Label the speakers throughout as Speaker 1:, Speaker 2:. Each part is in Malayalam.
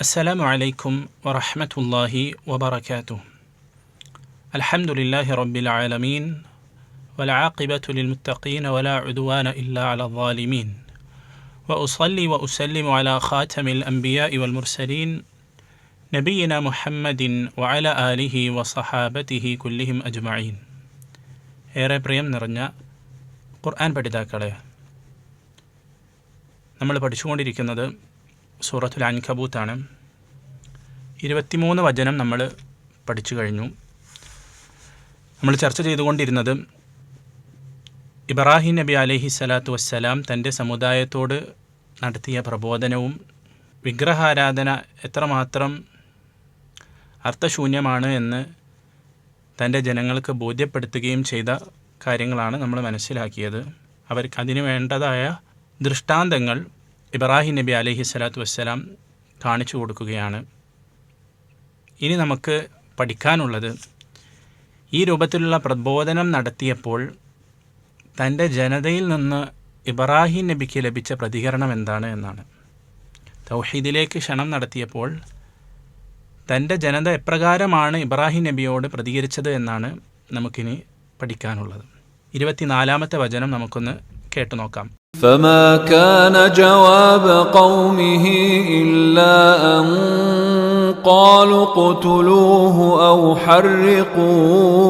Speaker 1: السلام عليكم ورحمة الله وبركاته الحمد لله رب العالمين والعاقبة للمتقين ولا عدوان إلا على الظالمين وأصلي وأسلم على خاتم الأنبياء والمرسلين نبينا محمد وعلى آله وصحابته كلهم أجمعين ഏറെ പ്രിയം നിറഞ്ഞ ഖുർആൻ പഠിതാക്കളെ നമ്മൾ പഠിച്ചുകൊണ്ടിരിക്കുന്നത് സൂറത്തുൽ അൻകബൂത്താണ്. ഇരുപത്തിമൂന്ന് വചനം നമ്മൾ പഠിച്ചു കഴിഞ്ഞു. നമ്മൾ ചർച്ച ചെയ്തുകൊണ്ടിരുന്നത് ഇബ്രാഹിം നബി അലഹി സ്വലാത്തു വസ്സലാം തന്റെ സമുദായത്തോട് നടത്തിയ പ്രബോധനവും വിഗ്രഹാരാധന എത്രമാത്രം അർത്ഥശൂന്യമാണ് എന്ന് തന്റെ ജനങ്ങൾക്ക് ബോധ്യപ്പെടുത്തുകയും ചെയ്ത കാര്യങ്ങളാണ് നമ്മൾ മനസ്സിലാക്കിയത്. അവർക്ക് അതിന് വേണ്ടതായ ദൃഷ്ടാന്തങ്ങൾ ഇബ്രാഹിം നബി അലഹി സ്വലാത്തു വസ്സലാം കാണിച്ചു കൊടുക്കുകയാണ്. ഇനി നമുക്ക് പഠിക്കാനുള്ളത് ഈ രൂപത്തിലുള്ള പ്രബോധനം നടത്തിയപ്പോൾ തന്റെ ജനതയിൽ നിന്ന് ഇബ്രാഹിം നബിക്ക് ലഭിച്ച പ്രതികരണം എന്താണ് എന്നാണ്. തൗഹീദിലേക്ക് ക്ഷണം നടത്തിയപ്പോൾ തന്റെ ജനത എപ്രകാരമാണ് ഇബ്രാഹിം നബിയോട് പ്രതികരിച്ചത് എന്നാണ് നമുക്കിനി പഠിക്കാനുള്ളത്. ഇരുപത്തിനാലാമത്തെ വചനം നമുക്കൊന്ന് കേട്ടു നോക്കാം.
Speaker 2: فما كان جواب قومه إلا أن قالوا اقتلوه أو حرقوه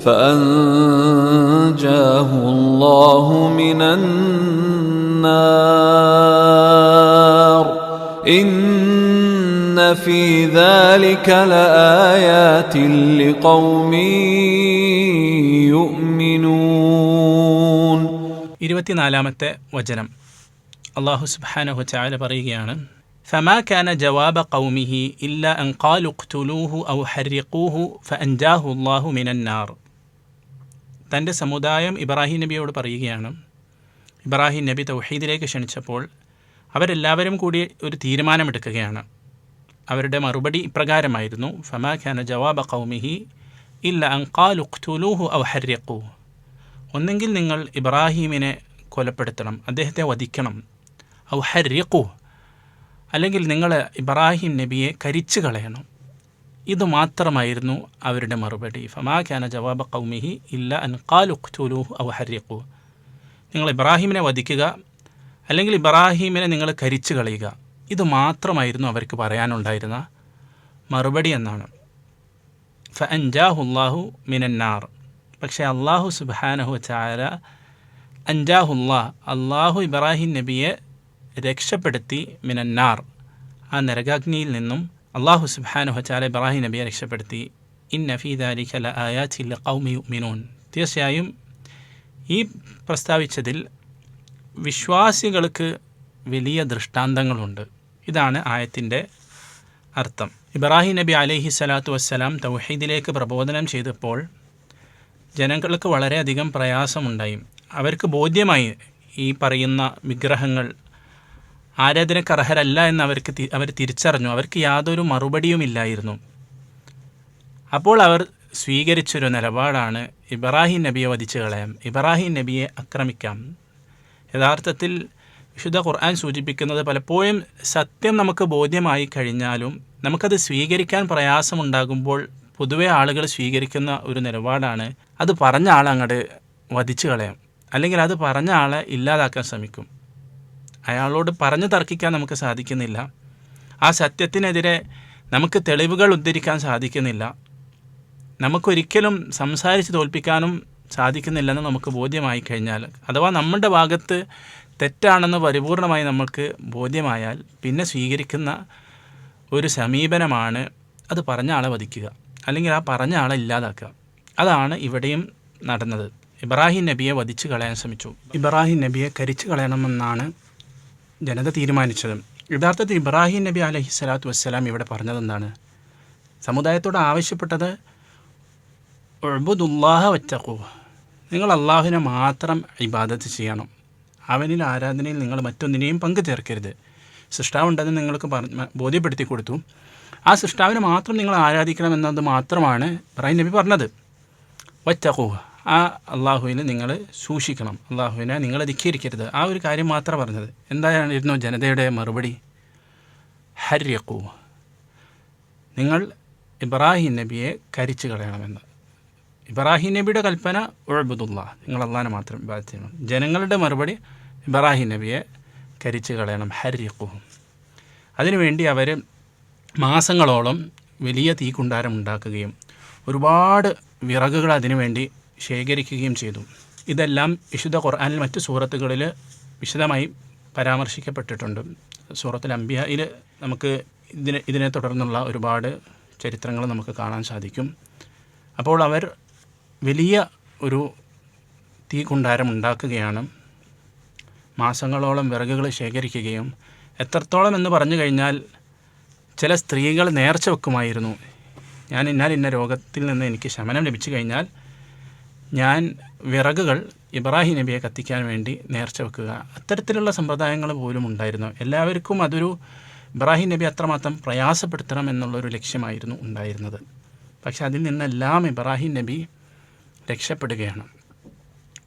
Speaker 2: فأنجاه الله من النار إن في ذلك لآيات لقوم
Speaker 1: ഇരുപത്തിനാലാമത്തെ വചനം. അള്ളാഹു സുബ്ഹാനഹു ചാല പറയുകയാണ് ഫമാ കാന ജവാബ കൗമിഹി ഇല്ല അൻ ഖാലു ഖ്തുലൂഹു ഔ ഹരിഖൂഹു ഫ അൻജാഹു അള്ളാഹു മിനന്നാർ തന്റെ സമുദായം ഇബ്രാഹിം നബിയോട് പറയുകയാണ് ഇബ്രാഹിം നബി തൗഹീദിലേക്ക് ക്ഷണിച്ചപ്പോൾ അവരെല്ലാവരും കൂടി ഒരു തീരുമാനമെടുക്കുകയാണ്. അവരുടെ മറുപടി ഇപ്രകാരമായിരുന്നു ഫമാ ഖാന ജവാബ കൗമിഹി ഇല്ല അൻ ഖാലു ഖ്തുലൂഹു ഔ ഹരിഖൂഹു. ഒന്നെങ്കിൽ നിങ്ങൾ ഇബ്രാഹീമിനെ കൊലപ്പെടുത്തണം. അദ്ദേഹത്തെ വധിക്കണം. ഔ ഹരിഖു അല്ലെങ്കിൽ നിങ്ങൾ ഇബ്രാഹിം നബിയെ കരിച്ചു കളയണം. ഇത് മാത്രമായിരുന്നു അവരുടെ മറുപടി. ഫമാ ഖാന ജവാബ കൗമിഹി ഇല്ല അൻ ഖാലുഖ്തുലൂഹു ഔ ഹരിഖു നിങ്ങൾ ഇബ്രാഹിമിനെ വധിക്കുക അല്ലെങ്കിൽ ഇബ്രാഹിമിനെ നിങ്ങൾ കരിച്ചു കളയുക. ഇത് മാത്രമായിരുന്നു അവർക്ക് പറയാനുണ്ടായിരുന്ന മറുപടി എന്നാണ്. ഫ അൻജാഹുല്ലാഹു മിനന്നാർ. പക്ഷേ അള്ളാഹു സുബാനഹു ചാര അൻജാഹുല്ലാ അള്ളാഹു ഇബ്രാഹിം നബിയെ രക്ഷപ്പെടുത്തി മിനന്നാർ. ആ നരകാഗ്നിയിൽ നിന്നും അള്ളാഹു സുബാനഹു ചാല ഇബ്രാഹിം നബിയെ രക്ഷപ്പെടുത്തി. ഇൻ നഫീദ് അലിഖല ആയാച്ചില്ല കൗമി മിനൂൻ തീർച്ചയായും ഈ പ്രസ്താവിച്ചതിൽ വിശ്വാസികൾക്ക് വലിയ ദൃഷ്ടാന്തങ്ങളുണ്ട്. ഇതാണ് ആയത്തിന്റെ അർത്ഥം. ഇബ്രാഹിം നബി അലഹി സ്വലാത്തു വസ്സലാം തൗഹീദിലേക്ക് പ്രബോധനം ചെയ്തപ്പോൾ ജനങ്ങൾക്ക് വളരെയധികം പ്രയാസമുണ്ടായി. അവർക്ക് ബോധ്യമായി ഈ പറയുന്ന വിഗ്രഹങ്ങൾ ആരാധനക്കർഹരല്ല എന്ന് അവർക്ക് അവർ തിരിച്ചറിഞ്ഞു. അവർക്ക് യാതൊരു മറുപടിയുമില്ലായിരുന്നു അപ്പോൾ അവർ സ്വീകരിച്ചൊരു നിലപാടാണ് ഇബ്രാഹിം നബിയെ വധിച്ചു കളയാം ഇബ്രാഹിം നബിയെ ആക്രമിക്കാം. യഥാർത്ഥത്തിൽ വിശുദ്ധ ഖുർആൻ സൂചിപ്പിക്കുന്നത് പലപ്പോഴും സത്യം നമുക്ക് ബോധ്യമായി കഴിഞ്ഞാലും നമുക്കത് സ്വീകരിക്കാൻ പ്രയാസമുണ്ടാകുമ്പോൾ പൊതുവെ ആളുകൾ സ്വീകരിക്കുന്ന ഒരു നിലപാടാണ്. അത് പറഞ്ഞ ആളങ്ങോട്ട് വധിച്ചു കളയാം. അല്ലെങ്കിൽ അത് പറഞ്ഞ ആളെ ഇല്ലാതാക്കാൻ ശ്രമിക്കും. അയാളോട് പറഞ്ഞു തർക്കിക്കാൻ നമുക്ക് സാധിക്കുന്നില്ല. ആ സത്യത്തിനെതിരെ നമുക്ക് തെളിവുകൾ ഉദ്ധരിക്കാൻ സാധിക്കുന്നില്ല. നമുക്കൊരിക്കലും സംസാരിച്ച് തോൽപ്പിക്കാനും സാധിക്കുന്നില്ലെന്ന് നമുക്ക് ബോധ്യമായി കഴിഞ്ഞാൽ അഥവാ നമ്മുടെ ഭാഗത്ത് തെറ്റാണെന്ന് പരിപൂർണമായി നമുക്ക് ബോധ്യമായാൽ പിന്നെ സ്വീകരിക്കുന്ന ഒരു സമീപനമാണ് അത് പറഞ്ഞ ആളെ വധിക്കുക. അല്ലെങ്കിൽ ആ പറഞ്ഞ ആളെ ഇല്ലാതാക്കുക. അതാണ് ഇവിടെയും നടന്നത്. ഇബ്രാഹിം നബിയെ വധിച്ചു കളയാൻ ശ്രമിച്ചു. ഇബ്രാഹിം നബിയെ കരിച്ചു കളയണമെന്നാണ് ജനത തീരുമാനിച്ചത്. യഥാർത്ഥത്തിൽ ഇബ്രാഹിം നബി അലഹി സ്വലാത്തു വസ്സലാം ഇവിടെ പറഞ്ഞതെന്താണ് സമുദായത്തോട് ആവശ്യപ്പെട്ടത് ഒഴുബുദുല്ലാഹ വച്ചക്കൂ നിങ്ങൾ അള്ളാഹുവിനെ മാത്രം ഇബാദത്ത് ചെയ്യണം. അവനിൽ ആരാധനയിൽ നിങ്ങൾ മറ്റൊന്നിനെയും പങ്കു ചേർക്കരുത്. സൃഷ്ടാവുണ്ടെന്ന് നിങ്ങൾക്ക് ബോധ്യപ്പെടുത്തി കൊടുത്തു. ആ സൃഷ്ടാവിനെ മാത്രം നിങ്ങൾ ആരാധിക്കണമെന്നത് മാത്രമാണ് ഇബ്രാഹിം നബി പറഞ്ഞത്. വച്ചക്കൂ ആ അള്ളാഹുവിനെ നിങ്ങൾ സൂക്ഷിക്കണം. അള്ളാഹുവിനെ നിങ്ങൾ ധിഖീകരിക്കരുത്. ആ ഒരു കാര്യം മാത്രം പറഞ്ഞത്. എന്തായിരുന്നു ജനതയുടെ മറുപടി? ഹര്യക്കൂ. നിങ്ങൾ ഇബ്രാഹിം നബിയെ കരിച്ചു കളയണമെന്ന്. ഇബ്രാഹിം നബിയുടെ കൽപ്പന ഉഴബുദുള്ള നിങ്ങൾ അള്ളാഹിനെ മാത്രം ബാധിച്ചു ജനങ്ങളുടെ മറുപടി ഇബ്രാഹിം നബിയെ കരിച്ചു കളയണം. ഹര്യക്കൂ. അതിനുവേണ്ടി അവർ മാസങ്ങളോളം വലിയ തീക്കുണ്ടാരം ഉണ്ടാക്കുകയും ഒരുപാട് വിറകുകൾ അതിനുവേണ്ടി ശേഖരിക്കുകയും ചെയ്തു. ഇതെല്ലാം വിശുദ്ധ ഖുർആാനിൽ മറ്റ് സൂറത്തുകളിൽ വിശദമായി പരാമർശിക്കപ്പെട്ടിട്ടുണ്ട്. സൂറത്തുൽ അംബിയയിൽ നമുക്ക് ഇതിനെ ഇതിനെ തുടർന്നുള്ള ഒരുപാട് ചരിത്രങ്ങൾ നമുക്ക് കാണാൻ സാധിക്കും. അപ്പോൾ അവർ വലിയ ഒരു തീ കുണ്ടാരം ഉണ്ടാക്കുകയാണ്. മാസങ്ങളോളം വിറകുകൾ ശേഖരിക്കുകയും എത്രത്തോളം എന്ന് പറഞ്ഞു കഴിഞ്ഞാൽ ചില സ്ത്രീകൾ നേർച്ച വെക്കുമായിരുന്നു. ഞാൻ ഇന്നാൽ ഇന്ന രോഗത്തിൽ നിന്ന് എനിക്ക് ശമനം ലഭിച്ചു കഴിഞ്ഞാൽ ഞാൻ വിറകുകൾ ഇബ്രാഹിം നബിയെ കത്തിക്കാൻ വേണ്ടി നേർച്ച വെക്കുക. അത്തരത്തിലുള്ള സമ്പ്രദായങ്ങൾ പോലും ഉണ്ടായിരുന്നു. എല്ലാവർക്കും അതൊരു ഇബ്രാഹിം നബി അത്രമാത്രം പ്രയാസപ്പെടുത്തണം എന്നുള്ളൊരു ലക്ഷ്യമായിരുന്നു ഉണ്ടായിരുന്നത്. പക്ഷെ അതിൽ നിന്നെല്ലാം ഇബ്രാഹിം നബി രക്ഷപ്പെടുകയാണ്.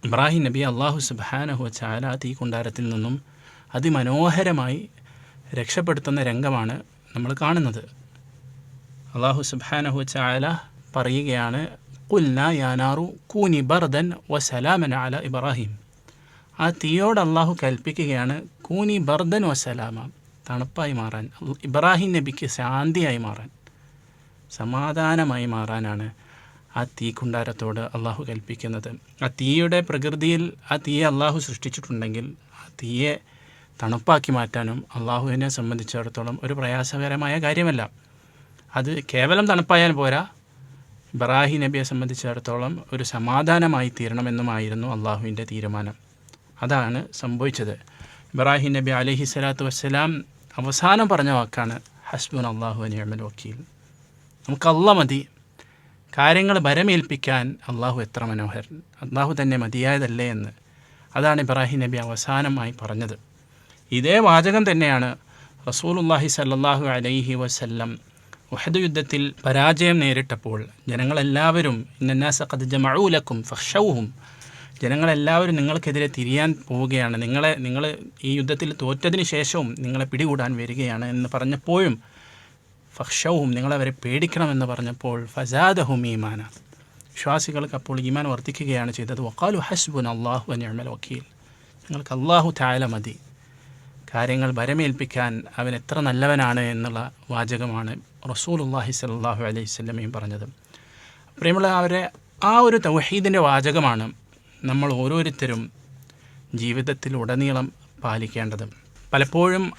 Speaker 1: ഇബ്രാഹിം നബി അള്ളാഹു സുബാനഹു ചാല തീ കുണ്ടാരത്തിൽ നിന്നും അതിമനോഹരമായി രക്ഷപ്പെടുത്തുന്ന രംഗമാണ് നമ്മൾ കാണുന്നത്. അള്ളാഹു സുബാനഹു ചാല പറയുകയാണ് കുൽന യാനാറു കൂനി ബർദൻ വസലാമൻ അല ഇബ്രാഹിം ആ തീയോട് അള്ളാഹു കൽപ്പിക്കുകയാണ് കൂനി ബർദൻ വസലാമ തണുപ്പായി മാറാൻ ഇബ്രാഹിം നബിക്ക് ശാന്തിയായി മാറാൻ സമാധാനമായി മാറാനാണ് ആ തീക്കുണ്ടാരത്തോട് അള്ളാഹു കൽപ്പിക്കുന്നത്. ആ തീയുടെ പ്രകൃതിയിൽ ആ തീയെ അള്ളാഹു സൃഷ്ടിച്ചിട്ടുണ്ടെങ്കിൽ ആ തീയെ തണുപ്പാക്കി മാറ്റാനും അള്ളാഹുവിനെ സംബന്ധിച്ചിടത്തോളം ഒരു പ്രയാസകരമായ കാര്യമല്ല. അത് കേവലം തണുപ്പായാൽ പോരാ ഇബ്രാഹിം നബിയെ സംബന്ധിച്ചിടത്തോളം ഒരു സമാധാനമായി തീരണമെന്നുമായിരുന്നു അള്ളാഹുവിന്റെ തീരുമാനം. അതാണ് സംഭവിച്ചത്. ബറാഹി നബി അലഹി സ്വലാത്തു വസ്സലാം അവസാനം പറഞ്ഞ വാക്കാണ് ഹസ്ബുൻ അള്ളാഹു അനിയമൽ വക്കീൽ. നമുക്ക് അള്ള മതി. കാര്യങ്ങൾ ഭരമേൽപ്പിക്കാൻ അള്ളാഹു എത്ര മനോഹരൻ. അള്ളാഹു തന്നെ മതിയായതല്ലേ എന്ന്. അതാണ് ഇബ്രാഹിം നബി അവസാനമായി പറഞ്ഞത്. ഇതേ വാചകം തന്നെയാണ് റസൂലുല്ലാഹി സല്ലാഹു അലൈഹി വസല്ലം ഉഹദ് യുദ്ധത്തിൽ പരാജയം നേരിട്ടപ്പോൾ ജനങ്ങളെല്ലാവരും ഇന്നാസഖദ് ജമഊലക്കും ഫഷവും ജനങ്ങളെല്ലാവരും നിങ്ങൾക്കെതിരെ തിരിയാൻ പോവുകയാണ്. നിങ്ങളെ നിങ്ങൾ ഈ യുദ്ധത്തിൽ തോറ്റതിന് ശേഷവും നിങ്ങളെ പിടികൂടാൻ വരികയാണ് എന്ന് പറഞ്ഞപ്പോഴും ഫഷവും നിങ്ങളവരെ പേടിക്കണമെന്ന് പറഞ്ഞപ്പോൾ ഫസാദഹും ഈമാന. വിശ്വാസികൾക്ക് അപ്പോൾ ഈമാൻ വർദ്ധിക്കുകയാണ് ചെയ്തത്. വക്കാലു ഹസ്ബുൻ അള്ളാഹു അനിയമൽ വക്കീൽ. നിങ്ങൾക്ക് അള്ളാഹു തായാല മതി. കാര്യങ്ങൾ വരമേൽപ്പിക്കാൻ അവൻ എത്ര നല്ലവനാണ് എന്നുള്ള വാചകമാണ് റസൂലുല്ലാഹി സലാഹു അലൈഹി സ്വല്ലമയും പറഞ്ഞത്. പ്രിയമുള്ള അവരെ ആ ഒരു തൗഹീദിന്റെ വാചകമാണ് നമ്മൾ ഓരോരുത്തരും ജീവിതത്തിൽ ഉടനീളം പാലിക്കേണ്ടത്. പലപ്പോഴും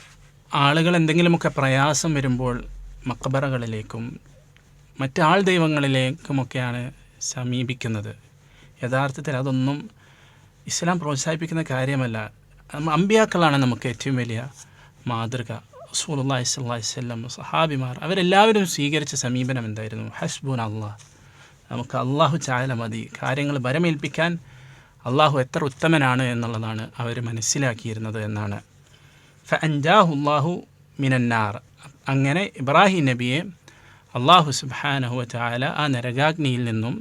Speaker 1: ആളുകൾ എന്തെങ്കിലുമൊക്കെ പ്രയാസം വരുമ്പോൾ മക്കബറകളിലേക്കും മറ്റ് ആൾ ദൈവങ്ങളിലേക്കുമൊക്കെയാണ് സമീപിക്കുന്നത്. യഥാർത്ഥത്തിൽ അതൊന്നും ഇസ്ലാം പ്രോത്സാഹിപ്പിക്കുന്ന കാര്യമല്ല. അമ്പിയാക്കളാണ് നമുക്ക് ഏറ്റവും വലിയ മാതൃക. സ്വല്ലല്ലാഹി വസല്ലം സഹാബിമാർ അവരെല്ലാവരും സ്വീകരിച്ച സമീപനം എന്തായിരുന്നു? ഹസ്ബുൻ അള്ളാഹ് നമുക്ക് അള്ളാഹു ചായല മതി. കാര്യങ്ങൾ ഭരമേൽപ്പിക്കാൻ അള്ളാഹു എത്ര ഉത്തമനാണ് എന്നുള്ളതാണ് അവർ മനസ്സിലാക്കിയിരുന്നത് എന്നാണ്. ഫ അൻജാഹുല്ലാഹു മിനന്നാർ. അങ്ങനെ ഇബ്രാഹിം നബിയെ അള്ളാഹു സുബാനഹു ചായാല ആ നരകാഗ്നിയിൽ നിന്നും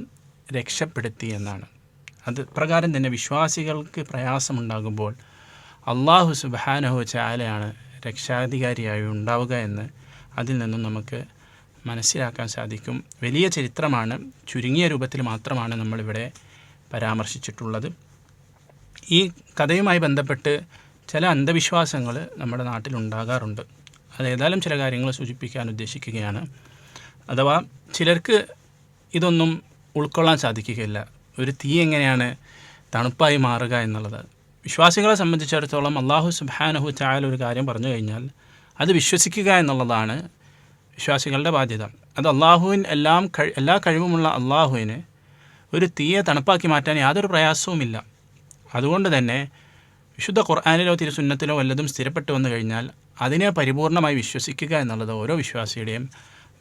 Speaker 1: രക്ഷപ്പെടുത്തി എന്നാണ്. അത് പ്രകാരം തന്നെ വിശ്വാസികൾക്ക് പ്രയാസമുണ്ടാകുമ്പോൾ അള്ളാഹു സുബാനഹു ചായാലയാണ് രക്ഷാധികാരിയായി ഉണ്ടാവുക എന്ന് അതിൽ നിന്നും നമുക്ക് മനസ്സിലാക്കാൻ സാധിക്കും. വലിയ ചരിത്രമാണ് ചുരുങ്ങിയ രൂപത്തിൽ മാത്രമാണ് നമ്മളിവിടെ പരാമർശിച്ചിട്ടുള്ളത്. ഈ കഥയുമായി ബന്ധപ്പെട്ട് ചില അന്ധവിശ്വാസങ്ങൾ നമ്മുടെ നാട്ടിലുണ്ടാകാറുണ്ട് അതേതായാലും ചില കാര്യങ്ങൾ സൂചിപ്പിക്കാൻ ഉദ്ദേശിക്കുകയാണ്. അഥവാ ചിലർക്ക് ഇതൊന്നും ഉൾക്കൊള്ളാൻ സാധിക്കുകയില്ല. ഒരു തീ എങ്ങനെയാണ് തണുപ്പായി മാറുക എന്നുള്ളത്. വിശ്വാസികളെ സംബന്ധിച്ചിടത്തോളം അള്ളാഹു സുബാനഹു ചായാൽ ഒരു കാര്യം പറഞ്ഞു കഴിഞ്ഞാൽ അത് വിശ്വസിക്കുക എന്നുള്ളതാണ് വിശ്വാസികളുടെ ബാധ്യത. അത് അള്ളാഹുവിൻ എല്ലാം കഴി എല്ലാ കഴിവുമുള്ള അള്ളാഹുവിന് ഒരു തീയെ തണുപ്പാക്കി മാറ്റാൻ യാതൊരു പ്രയാസവുമില്ല. അതുകൊണ്ട് തന്നെ വിശുദ്ധ ഖുർആാനിലോ തിരുസുന്നത്തിലോ വല്ലതും സ്ഥിരപ്പെട്ടു വന്നു കഴിഞ്ഞാൽ അതിനെ പരിപൂർണമായി വിശ്വസിക്കുക എന്നുള്ളത് ഓരോ വിശ്വാസിയുടെയും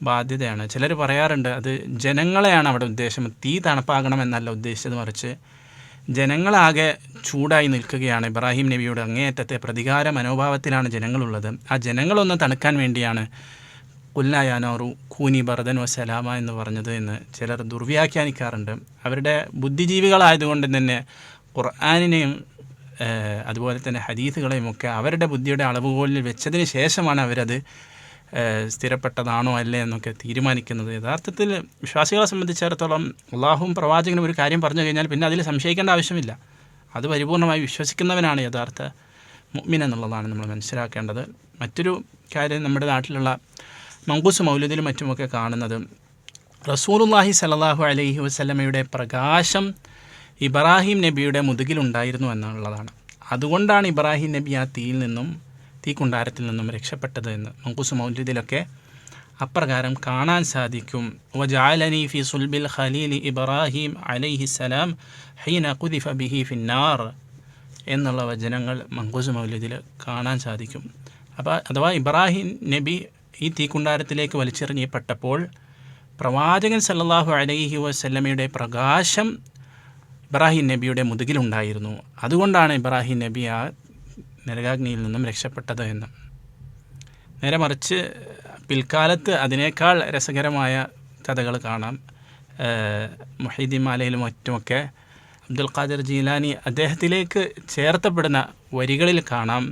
Speaker 1: ബാധ്യതയാണ്. ചിലർ പറയാറുണ്ട് അത് ജനങ്ങളെയാണ് അവിടെ ഉദ്ദേശം. തീ തണുപ്പാകണം എന്നല്ല ഉദ്ദേശിച്ചത്. മറിച്ച് ജനങ്ങളാകെ ചൂടായി നിൽക്കുകയാണ്. ഇബ്രാഹിം നബിയുടെ അങ്ങേയറ്റത്തെ പ്രതികാര മനോഭാവത്തിലാണ് ജനങ്ങളുള്ളത്. ആ ജനങ്ങളൊന്ന് തണുക്കാൻ വേണ്ടിയാണ് കുല്ലായാനോറു കൂനി ബർദൻ വസലാമ എന്ന് പറഞ്ഞത് എന്ന് ചിലർ ദുർവ്യാഖ്യാനിക്കാറുണ്ട്. അവരുടെ ബുദ്ധിജീവികളായതുകൊണ്ട് തന്നെ ഖുർആാനിനെയും അതുപോലെ തന്നെ ഹദീസുകളെയും ഒക്കെ അവരുടെ ബുദ്ധിയുടെ അളവുകോലിൽ വെച്ചതിന് ശേഷമാണ് അവരത് സ്ഥിരപ്പെട്ടതാണോ അല്ലേ എന്നൊക്കെ തീരുമാനിക്കുന്നത്. യഥാർത്ഥത്തിൽ വിശ്വാസികളെ സംബന്ധിച്ചിടത്തോളം അള്ളാഹും പ്രവാചകനും ഒരു കാര്യം പറഞ്ഞു കഴിഞ്ഞാൽ പിന്നെ അതിൽ സംശയിക്കേണ്ട ആവശ്യമില്ല. അത് പരിപൂർണമായി വിശ്വസിക്കുന്നവനാണ് യഥാർത്ഥ മുഗ്മിൻ എന്നുള്ളതാണ് നമ്മൾ മനസ്സിലാക്കേണ്ടത്. മറ്റൊരു കാര്യം നമ്മുടെ നാട്ടിലുള്ള മങ്കൂസ് മൗലൂദിലും മറ്റുമൊക്കെ കാണുന്നത് റസൂലുള്ളാഹി സലാഹു അലൈഹി വസ്ലമയുടെ പ്രകാശം ഇബ്രാഹിം നബിയുടെ മുതുകിലുണ്ടായിരുന്നു എന്നുള്ളതാണ്. അതുകൊണ്ടാണ് ഇബ്രാഹിം നബി ആ തീയിൽ നിന്നും തീ കുണ്ടാരത്തിൽ നിന്നും രക്ഷപ്പെട്ടത് എന്ന്. മങ്കൂസ് മൗലിദിലൊക്കെ അപ്രകാരം കാണാൻ സാധിക്കും. വജാലനി ഫി സുൽബിൽ ഖലീൽ ഇബ്രാഹിം അലൈഹിസ്സലാം ഹീന ഖുദിഫ ബിഹി ഫിന്നാർ എന്നുള്ള വചനങ്ങൾ മങ്കൂസ് മൗലിദിൽ കാണാൻ സാധിക്കും. അപ്പോൾ അഥവാ ഇബ്രാഹിം നബി ഈ തീക്കുണ്ടാരത്തിലേക്ക് വലിച്ചെറിഞ്ഞപ്പെട്ടപ്പോൾ പ്രവാചകൻ സല്ലാഹു അലൈഹി വസല്ലമയുടെ പ്രകാശം ഇബ്രാഹിം നബിയുടെ മുതുകിലുണ്ടായിരുന്നു. അതുകൊണ്ടാണ് ഇബ്രാഹിം നബി ആ നരകാഗ്നിയിൽ നിന്നും രക്ഷപ്പെട്ടത് എന്ന്. നേരെ മറിച്ച് പിൽക്കാലത്ത് അതിനേക്കാൾ രസകരമായ കഥകൾ കാണാം. മുഹീദ്ദീൻ മാലയിലും മറ്റുമൊക്കെ അബ്ദുൽ ഖാദിർ ജീലാനി അദ്ദേഹത്തിലേക്ക് ചേർത്തപ്പെടുന്ന വരികളിൽ കാണാം.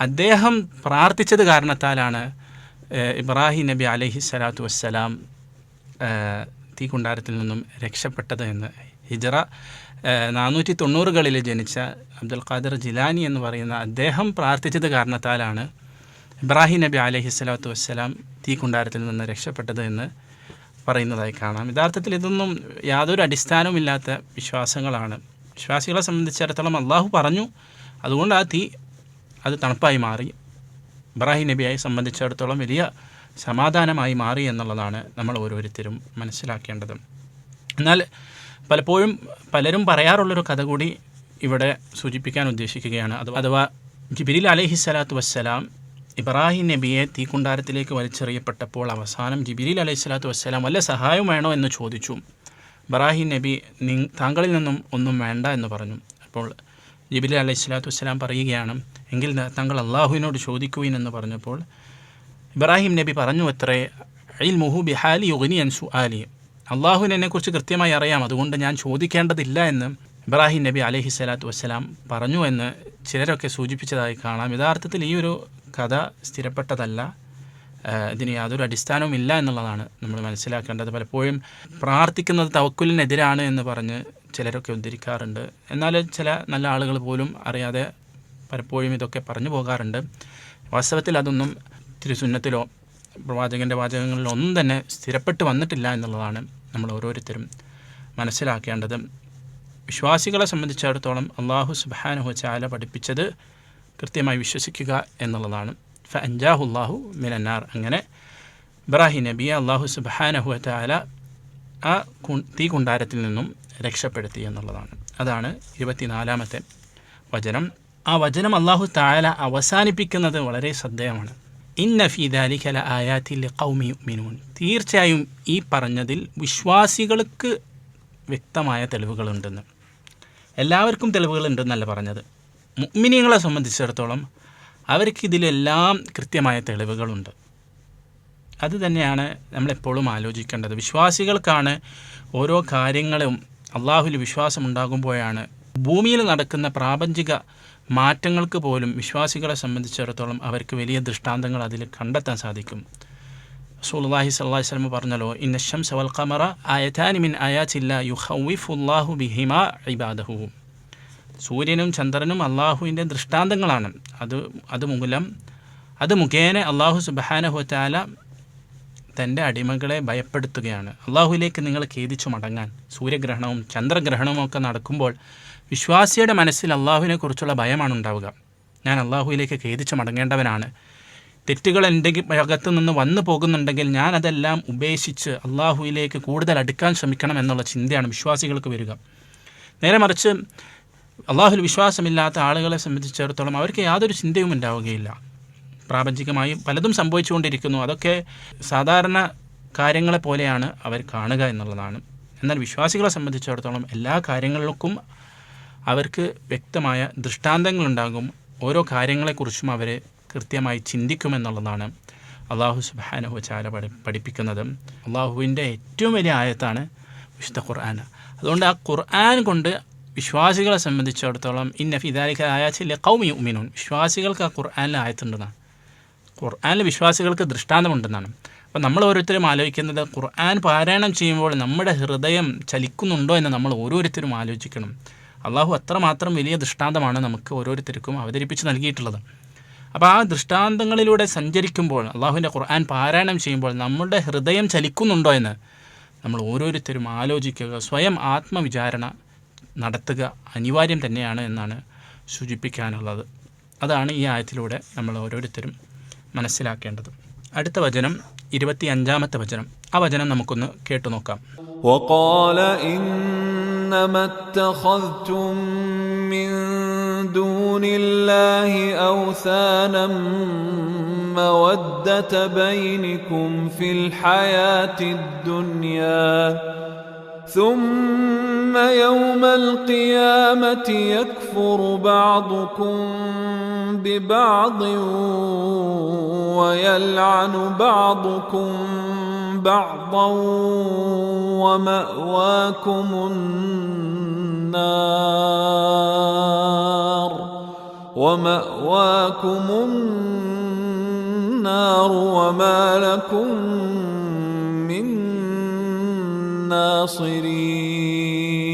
Speaker 1: അദ്ദേഹം പ്രാർത്ഥിച്ചത് കാരണത്താലാണ് ഇബ്രാഹിം നബി അലഹി സ്വലാത്തു വസ്സലാം തീ കുണ്ടാരത്തിൽ നിന്നും രക്ഷപ്പെട്ടത് എന്ന്. ഹിജറ നാനൂറ്റി തൊണ്ണൂറുകളിൽ ജനിച്ച അബ്ദുൽ ഖാദിർ ജിലാനി എന്ന് പറയുന്ന അദ്ദേഹം പ്രാർത്ഥിച്ചത് കാരണത്താലാണ് ഇബ്രാഹിം നബി അലഹി സ്വലാത്തു വസ്സലാം തീക്കുണ്ടാരത്തിൽ നിന്ന് രക്ഷപ്പെട്ടത് എന്ന് പറയുന്നതായി കാണാം. യഥാർത്ഥത്തിൽ ഇതൊന്നും യാതൊരു അടിസ്ഥാനവുമില്ലാത്ത വിശ്വാസങ്ങളാണ്. വിശ്വാസികളെ സംബന്ധിച്ചിടത്തോളം അള്ളാഹു പറഞ്ഞു അതുകൊണ്ട് ആ തീ അത് തണുപ്പായി മാറി. ഇബ്രാഹിം നബിയായി സംബന്ധിച്ചിടത്തോളം വലിയ സമാധാനമായി മാറി എന്നുള്ളതാണ് നമ്മൾ ഓരോരുത്തരും മനസ്സിലാക്കേണ്ടത്. എന്നാൽ പലപ്പോഴും പലരും പറയാറുള്ളൊരു കഥ കൂടി ഇവിടെ സൂചിപ്പിക്കാൻ ഉദ്ദേശിക്കുകയാണ്. അത് അഥവാ ജിബിരിൽ അലഹി സ്വലാത്തു വസ്സലാം ഇബ്രാഹിം നബിയെ തീക്കുണ്ടാരത്തിലേക്ക് വലിച്ചെറിയപ്പെട്ടപ്പോൾ അവസാനം ജിബിരിൽ അലൈഹി സ്വലാത്തു വസ്സലാം വല്ല സഹായം വേണോ എന്ന് ചോദിച്ചു. ഇബ്രാഹിം നബി താങ്കളിൽ നിന്നും ഒന്നും വേണ്ട എന്ന് പറഞ്ഞു. അപ്പോൾ ജിബിലി അലൈഹി സ്വലാത്തു വസ്സലാം പറയുകയാണ് എങ്കിൽ താങ്കൾ അള്ളാഹുവിനോട് ചോദിക്കുവിൻ എന്ന് പറഞ്ഞപ്പോൾ ഇബ്രാഹിം നബി പറഞ്ഞു അത്രേ അയിൽ മുഹു ബിഹാലി യുഗനി അൻസു ആലി അള്ളാഹുവിന് എന്നെക്കുറിച്ച് കൃത്യമായി അറിയാം. അതുകൊണ്ട് ഞാൻ ചോദിക്കേണ്ടതില്ല എന്ന് ഇബ്രാഹിം നബി അലഹി സ്വലാത്തു വസ്സലാം പറഞ്ഞു എന്ന് ചിലരൊക്കെ സൂചിപ്പിച്ചതായി കാണാം. യഥാർത്ഥത്തിൽ ഈ ഒരു കഥ സ്ഥിരപ്പെട്ടതല്ല. ഇതിന് യാതൊരു അടിസ്ഥാനവും ഇല്ല എന്നുള്ളതാണ് നമ്മൾ മനസ്സിലാക്കേണ്ടത്. പലപ്പോഴും പ്രാർത്ഥിക്കുന്നത് തവക്കുലിനെതിരാണ് എന്ന് പറഞ്ഞ് ചിലരൊക്കെ ഉദ്ധരിക്കാറുണ്ട്. എന്നാൽ ചില നല്ല ആളുകൾ പോലും അറിയാതെ പലപ്പോഴും ഇതൊക്കെ പറഞ്ഞു പോകാറുണ്ട്. വാസ്തവത്തിൽ അതൊന്നും തിരുസുന്നത്തിലോ പ്രവാചകന്റെ വാചകങ്ങളിൽ ഒന്നും തന്നെ സ്ഥിരപ്പെട്ട് വന്നിട്ടില്ല എന്നുള്ളതാണ് നമ്മൾ ഓരോരുത്തരും മനസ്സിലാക്കേണ്ടത്. വിശ്വാസികളെ സംബന്ധിച്ചിടത്തോളം അള്ളാഹു സുബാനുഹു ചാല പഠിപ്പിച്ചത് കൃത്യമായി വിശ്വസിക്കുക എന്നുള്ളതാണ്. ഫ അഞ്ചാഹുല്ലാഹു മിനന്നാർ. അങ്ങനെ ഇബ്രാഹിം നബിയെ അള്ളാഹു സുബാനഹു ചാല ആ തീ കുണ്ടാരത്തിൽ നിന്നും രക്ഷപ്പെടുത്തി എന്നുള്ളതാണ്. അതാണ് ഇരുപത്തിനാലാമത്തെ വചനം. ആ വചനം അള്ളാഹു താല അവസാനിപ്പിക്കുന്നത് വളരെ ശ്രദ്ധേയമാണ്. ഇന്ന ഫീദാലിഖല ആയാത്തിൽ കൗമി മിനൂൻ തീർച്ചയായും ഈ പറഞ്ഞതിൽ വിശ്വാസികൾക്ക് വ്യക്തമായ തെളിവുകളുണ്ടെന്ന്. എല്ലാവർക്കും തെളിവുകളുണ്ടെന്നല്ല പറഞ്ഞത്. മുഅ്മിനീങ്ങളെ സംബന്ധിച്ചിടത്തോളം അവർക്ക് ഇതിലെല്ലാം കൃത്യമായ തെളിവുകളുണ്ട്. അത് തന്നെയാണ് നമ്മളെപ്പോഴും ആലോചിക്കേണ്ടത്. വിശ്വാസികൾക്കാണ് ഓരോ കാര്യങ്ങളും അള്ളാഹുവിൽ വിശ്വാസമുണ്ടാകുമ്പോഴാണ് ഭൂമിയിൽ നടക്കുന്ന പ്രാപഞ്ചിക മാറ്റങ്ങൾക്ക് പോലും വിശ്വാസികളെ സംബന്ധിച്ചിടത്തോളം അവർക്ക് വലിയ ദൃഷ്ടാന്തങ്ങൾ അതിൽ കണ്ടെത്താൻ സാധിക്കും. റസൂലുള്ളാഹി സ്വല്ലല്ലാഹി വസല്ലം പറഞ്ഞല്ലോ ഇന്ന ശംസ വൽ ഖമറ ആയതാനി മിൻ ആയാത്തില്ല യുഖവ്വിഫുല്ലാഹു ബിഹിമാ ഇബാദഹു. സൂര്യനും ചന്ദ്രനും അള്ളാഹുവിന്റെ ദൃഷ്ടാന്തങ്ങളാണ്. അത് അത് മൂലം അത് മുഖേന അള്ളാഹു സുബാനഹു താല തന്റെ അടിമകളെ ഭയപ്പെടുത്തുകയാണ്. അള്ളാഹുവിലേക്ക് നിങ്ങൾ ഖേദിച്ചു മടങ്ങാൻ സൂര്യഗ്രഹണവും ചന്ദ്രഗ്രഹണവും ഒക്കെ നടക്കുമ്പോൾ വിശ്വാസിയുടെ മനസ്സിൽ അള്ളാഹുവിനെ കുറിച്ചുള്ള ഭയമാണ് ഉണ്ടാവുക ഞാൻ അള്ളാഹുവിലേക്ക് ഖേദിച്ച് മടങ്ങേണ്ടവനാണ്. തെറ്റുകൾ എന്റെ അകത്തു നിന്ന് വന്നു പോകുന്നുണ്ടെങ്കിൽ ഞാൻ അതെല്ലാം ഉപേക്ഷിച്ച് അള്ളാഹുവിലേക്ക് കൂടുതൽ അടുക്കാൻ ശ്രമിക്കണം എന്നുള്ള ചിന്തയാണ് വിശ്വാസികൾക്ക് വരിക. നേരെ മറിച്ച് അള്ളാഹുൽ വിശ്വാസമില്ലാത്ത ആളുകളെ സംബന്ധിച്ചിടത്തോളം അവർക്ക് യാതൊരു ചിന്തയും ഉണ്ടാവുകയില്ല. പ്രാപഞ്ചികമായി പലതും സംഭവിച്ചുകൊണ്ടിരിക്കുന്നു. അതൊക്കെ സാധാരണ കാര്യങ്ങളെ പോലെയാണ് അവർ കാണുക എന്നുള്ളതാണ്. എന്നാൽ വിശ്വാസികളെ സംബന്ധിച്ചിടത്തോളം എല്ലാ കാര്യങ്ങൾക്കും അവർക്ക് വ്യക്തമായ ദൃഷ്ടാന്തങ്ങളുണ്ടാകും. ഓരോ കാര്യങ്ങളെക്കുറിച്ചും അവർ കൃത്യമായി ചിന്തിക്കുമെന്നുള്ളതാണ് അള്ളാഹു സുബാനഹു ചാല പഠി പഠിപ്പിക്കുന്നത്. അള്ളാഹുവിന്റെ ഏറ്റവും വലിയ ആയത്താണ് വിശുദ്ധ ഖുർആൻ. അതുകൊണ്ട് ആ ഖുർആൻ കൊണ്ട് വിശ്വാസികളെ സംബന്ധിച്ചിടത്തോളം ഇന്ന ഫിദാലിക്ക ആയാച്ചില്ല കൗമി ഉമിനൂൻ വിശ്വാസികൾക്ക് ആ ഖുർആാനിൽ ആയത്തുണ്ടെന്നാണ്. ഖുർആാനിൽ വിശ്വാസികൾക്ക് ദൃഷ്ടാന്തമുണ്ടെന്നാണ്. അപ്പോൾ നമ്മൾ ഓരോരുത്തരും ആലോചിക്കുന്നത് ഖുർആൻ പാരായണം ചെയ്യുമ്പോൾ നമ്മുടെ ഹൃദയം ചലിക്കുന്നുണ്ടോ എന്ന് നമ്മൾ ഓരോരുത്തരും ആലോചിക്കണം. അള്ളാഹു അത്രമാത്രം വലിയ ദൃഷ്ടാന്തമാണ് നമുക്ക് ഓരോരുത്തർക്കും അവതരിപ്പിച്ച് നൽകിയിട്ടുള്ളത്. അപ്പോൾ ആ ദൃഷ്ടാന്തങ്ങളിലൂടെ സഞ്ചരിക്കുമ്പോൾ അള്ളാഹുവിന്റെ ഖുർആൻ പാരായണം ചെയ്യുമ്പോൾ നമ്മുടെ ഹൃദയം ചലിക്കുന്നുണ്ടോ എന്ന് നമ്മൾ ഓരോരുത്തരും ആലോചിക്കുക സ്വയം ആത്മവിചാരണ നടത്തുക അനിവാര്യം തന്നെയാണ് എന്നാണ് സൂചിപ്പിക്കാനുള്ളത്. അതാണ് ഈ ആയത്തിലൂടെ നമ്മൾ ഓരോരുത്തരും മനസ്സിലാക്കേണ്ടത്. അടുത്ത വചനം ഇരുപത്തി അഞ്ചാമത്തെ വചനം. ആ വചനം നമുക്കൊന്ന് കേട്ടു നോക്കാം.
Speaker 2: إنما اتخذتم من دون الله أوثانا مودة بينكم في الحياة الدنيا. ثم يوم القيامة يكفر بعضكم ببعض ويلعن بعضكم بعضا ومأواكم النار ومأواكم النار وما لكم من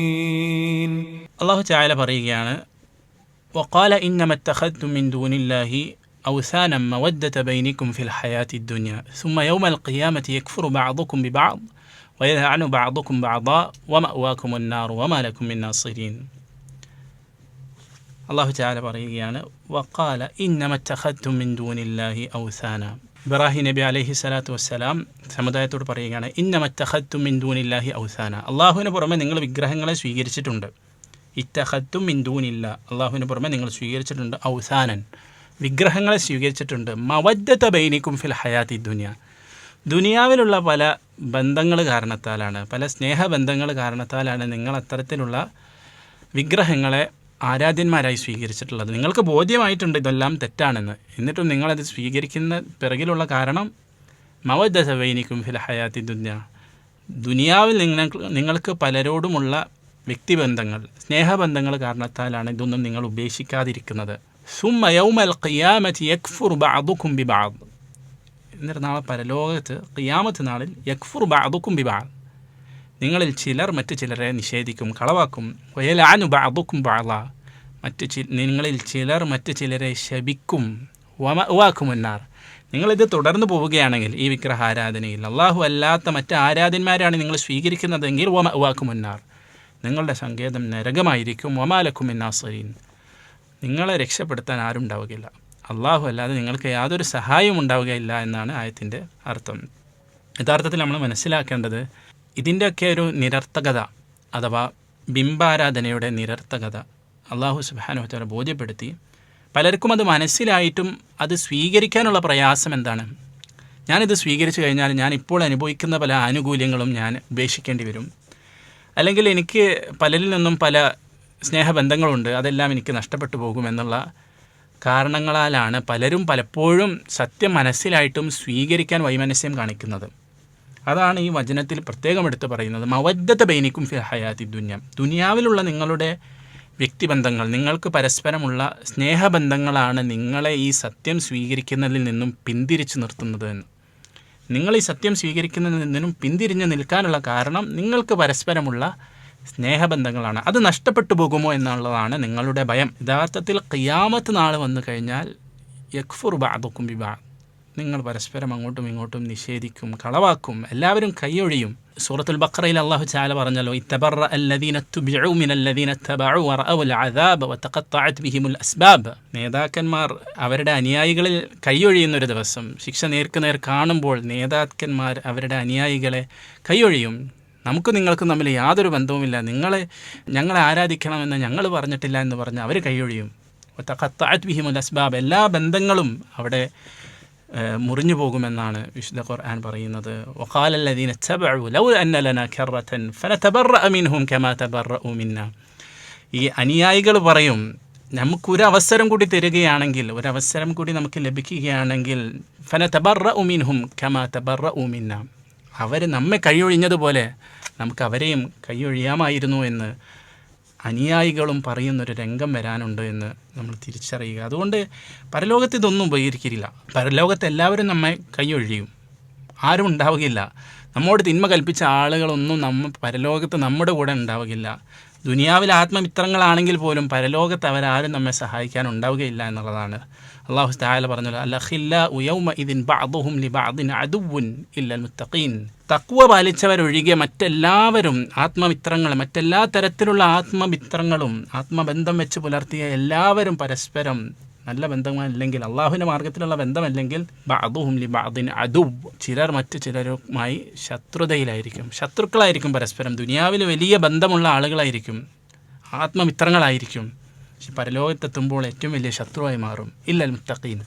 Speaker 2: ناصرين
Speaker 1: അള്ളാഹു ചായാല പറയുകയാണ് وقال إنما اتخذتم من دون الله أوثانا مودة بينكم في الحياة الدنيا ثم يوم القيامة يكفر بعضكم ببعض ويلعن بعضكم بعضا ومأواكم النار وما لكم من ناصرين അള്ളാഹു ചാല പറയുകയാണ് വക്കാല ഇന്നമറ്റഹത്തും മിൻ ദൂനില്ലാഹി ഔസാന ഇബ്രാഹിം നബി അലൈഹി സ്വലാത്തു വസ്സലാം സമുദായത്തോട് പറയുകയാണ് ഇന്നമറ്റഹത്തും മിൻ ദൂനില്ലാഹി ഔസാന അള്ളാഹുവിന് പുറമെ നിങ്ങൾ വിഗ്രഹങ്ങളെ സ്വീകരിച്ചിട്ടുണ്ട് ഇത്തഹത്തും മിൻ ദൂനില്ല അള്ളാഹുവിന് പുറമെ നിങ്ങൾ സ്വീകരിച്ചിട്ടുണ്ട് ഔസാനൻ വിഗ്രഹങ്ങളെ സ്വീകരിച്ചിട്ടുണ്ട്. മവദ്ദത്ത ബൈനിക്കും ഫിൽ ഹയാത്തി ദുനിയ. ദുനിയാവിലുള്ള പല ബന്ധങ്ങൾ കാരണത്താലാണ് പല സ്നേഹബന്ധങ്ങൾ കാരണത്താലാണ് നിങ്ങൾ അത്തരത്തിലുള്ള വിഗ്രഹങ്ങളെ ആരാധ്യന്മാരായി സ്വീകരിച്ചിട്ടുള്ളത്. നിങ്ങൾക്ക് ബോധ്യമായിട്ടുണ്ട് ഇതെല്ലാം തെറ്റാണെന്ന്. എന്നിട്ടും നിങ്ങളത് സ്വീകരിക്കുന്ന പിറകിലുള്ള കാരണം മവദ്ദ സവൈനിക്കും ഫിൽ ഹയാത്തി ദുന്യ. ദുനിയാവിൽ നിങ്ങൾ നിങ്ങൾക്ക് പലരോടുമുള്ള വ്യക്തിബന്ധങ്ങൾ സ്നേഹബന്ധങ്ങൾ കാരണത്താലാണ് ഇതൊന്നും നിങ്ങൾ ഉപേക്ഷിക്കാതിരിക്കുന്നത്. സുമ്മ യൗമൽ ഖിയാമത്തി യക്ഫുർ ബഅദുക്കും ببعض. എന്നിരുന്നാളെ നാളെ പരലോകത്ത് ഖിയാമത്ത് നാളിൽ യക്ഫുർ ബഅദുക്കും ബിബഅദ് നിങ്ങളിൽ ചിലർ മറ്റു ചിലരെ നിഷേധിക്കും കളവാക്കും. വയലാനു ബഅദുക്കും ബഅള മറ്റു ചി നിങ്ങളിൽ ചിലർ മറ്റു ചിലരെ ശപിക്കും. വവാക്കുമുന്നാർ നിങ്ങളിത് തുടർന്നു പോവുകയാണെങ്കിൽ ഈ വിഗ്രഹാരാധനയിൽ അള്ളാഹു അല്ലാത്ത മറ്റ് ആരാധന്മാരാണ് നിങ്ങൾ സ്വീകരിക്കുന്നതെങ്കിൽ വമ വാക്കുമുന്നാർ നിങ്ങളുടെ സങ്കേതം നരകമായിരിക്കും. വമാലക്കുമിന്നാസരീൻ നിങ്ങളെ രക്ഷപ്പെടുത്താൻ ആരും ഉണ്ടാവുകയില്ല. അള്ളാഹു അല്ലാതെ നിങ്ങൾക്ക് യാതൊരു സഹായവും ഉണ്ടാവുകയില്ല എന്നാണ് ആയത്തിന്റെ അർത്ഥം. യഥാർത്ഥത്തിൽ നമ്മൾ മനസ്സിലാക്കേണ്ടത് ഇതിന്റെയൊക്കെ ഒരു നിരർത്ഥകത അഥവാ ബിംബാരാധനയുടെ നിരർത്ഥകത അള്ളാഹു സുബാനുഹത്തോടെ ബോധ്യപ്പെടുത്തി. പലർക്കും അത് മനസ്സിലായിട്ടും അത് സ്വീകരിക്കാനുള്ള പ്രയാസം എന്താണ്? ഞാനിത് സ്വീകരിച്ചു കഴിഞ്ഞാൽ ഞാൻ ഇപ്പോൾ അനുഭവിക്കുന്ന പല ആനുകൂല്യങ്ങളും ഞാൻ ഉപേക്ഷിക്കേണ്ടി വരും. അല്ലെങ്കിൽ എനിക്ക് പലരിൽ നിന്നും പല സ്നേഹബന്ധങ്ങളുണ്ട്. അതെല്ലാം എനിക്ക് നഷ്ടപ്പെട്ടു പോകുമെന്നുള്ള കാരണങ്ങളാലാണ് പലരും പലപ്പോഴും സത്യം മനസ്സിലായിട്ടും സ്വീകരിക്കാൻ വൈമനസ്യം കാണിക്കുന്നത്. അതാണ് ഈ വചനത്തിൽ പ്രത്യേകം എടുത്ത് പറയുന്നത്. മവദ്ധത ബൈനിക്കും ഫി ഹയാത്തി ദുന്യ. ദുനിയാവിലുള്ള നിങ്ങളുടെ വ്യക്തിബന്ധങ്ങൾ നിങ്ങൾക്ക് പരസ്പരമുള്ള സ്നേഹബന്ധങ്ങളാണ് നിങ്ങളെ ഈ സത്യം സ്വീകരിക്കുന്നതിൽ നിന്നും പിന്തിരിച്ചു നിർത്തുന്നത് എന്ന്. നിങ്ങൾ ഈ സത്യം സ്വീകരിക്കുന്നതിൽ നിന്നും പിന്തിരിഞ്ഞ് നിൽക്കാനുള്ള കാരണം നിങ്ങൾക്ക് പരസ്പരമുള്ള സ്നേഹബന്ധങ്ങളാണ്. അത് നഷ്ടപ്പെട്ടു പോകുമോ എന്നുള്ളതാണ് നിങ്ങളുടെ ഭയം. യഥാർത്ഥത്തിൽ ഖിയാമത്ത് നാൾ വന്നു കഴിഞ്ഞാൽ യഖ്ഫുർ ബാദുക്കും ബിബാ. നിങ്ങൾ പരസ്പരം അങ്ങോട്ടും ഇങ്ങോട്ടും നിഷേധിക്കും കളവാക്കും എല്ലാവരും കൈയൊഴിയും. സൂറത്തുൽ ബക്രയിൽ അള്ളാഹു ചാല പറഞ്ഞല്ലോ ഇത്തബറ അസ്ബാബ്. നേതാക്കന്മാർ അവരുടെ അനുയായികളിൽ കൈയൊഴിയുന്ന ഒരു ദിവസം ശിക്ഷ നേർക്കുനേർ കാണുമ്പോൾ നേതാക്കന്മാർ അവരുടെ അനുയായികളെ കൈയൊഴിയും. നമുക്ക് നിങ്ങൾക്കും തമ്മിൽ യാതൊരു ബന്ധവുമില്ല. നിങ്ങളെ ഞങ്ങളെ ആരാധിക്കണമെന്ന് ഞങ്ങൾ പറഞ്ഞിട്ടില്ല എന്ന് പറഞ്ഞ് അവർ കൈയൊഴിയും. തഖത്തഅത് ബിഹിമുൽ അസ്ബാബ്. എല്ലാ ബന്ധങ്ങളും അവിടെ മുറിഞ്ഞു പോകുമെന്നാണ് വിശുദ്ധ ഖുർആൻ പറയുന്നത്. ഈ അനുയായികൾ പറയും നമുക്കൊരു അവസരം കൂടി തരികയാണെങ്കിൽ ഒരവസരം കൂടി നമുക്ക് ലഭിക്കുകയാണെങ്കിൽ ഫന ഫനതബറഉ മിൻഹും കമാ തബറഉ മിന്ന. അവർ നമ്മെ കഴിയൊഴിഞ്ഞതുപോലെ നമുക്ക് അവരെയും കൈയൊഴിയാമായിരുന്നു എന്ന് അനുയായികളും പറയുന്നൊരു രംഗം വരാനുണ്ട് എന്ന് നമ്മൾ തിരിച്ചറിയുക. അതുകൊണ്ട് പരലോകത്ത് ഇതൊന്നും ഉപകരിക്കില്ല. പരലോകത്ത് എല്ലാവരും നമ്മെ കൈയൊഴിയും. ആരും ഉണ്ടാവുകയില്ല. നമ്മോട് തിന്മ കൽപ്പിച്ച ആളുകളൊന്നും നമ്മ പരലോകത്ത് നമ്മുടെ കൂടെ ഉണ്ടാവുകയില്ല. ദുനിയാവിൽ ആത്മമിത്രങ്ങളാണെങ്കിൽ പോലും പരലോകത്ത് അവരാരും നമ്മെ സഹായിക്കാൻ ഉണ്ടാവുകയില്ല എന്നുള്ളതാണ് അള്ളാഹു താല പറഞ്ഞു അലഹില്ല ഉയൗമ ഇതിൻ ബഅദുഹും ലി ബഅദിൻ അദുവുൻ ഇല്ലൽ മുത്തഖീൻ തക്വ പാലിച്ചവരൊഴികെ മറ്റെല്ലാവരും ആത്മമിത്രങ്ങൾ മറ്റെല്ലാ തരത്തിലുള്ള ആത്മമിത്രങ്ങളും ആത്മബന്ധം വെച്ച് പുലർത്തിയ എല്ലാവരും പരസ്പരം നല്ല ബന്ധമല്ലെങ്കിൽ അള്ളാഹുവിന്റെ മാർഗത്തിലുള്ള ബന്ധമല്ലെങ്കിൽ ബഅദുഹും ലി ബഅദിൻ അദു ചിലർ മറ്റു ചിലരുമായി ശത്രുതയിലായിരിക്കും. ശത്രുക്കളായിരിക്കും പരസ്പരം. ദുനിയാവിൽ വലിയ ബന്ധമുള്ള ആളുകളായിരിക്കും. ആത്മമിത്രങ്ങളായിരിക്കും. പക്ഷെ പരലോകത്തെത്തുമ്പോൾ ഏറ്റവും വലിയ ശത്രുവായി മാറും. ഇല്ലൽ മുത്തഖീൻ.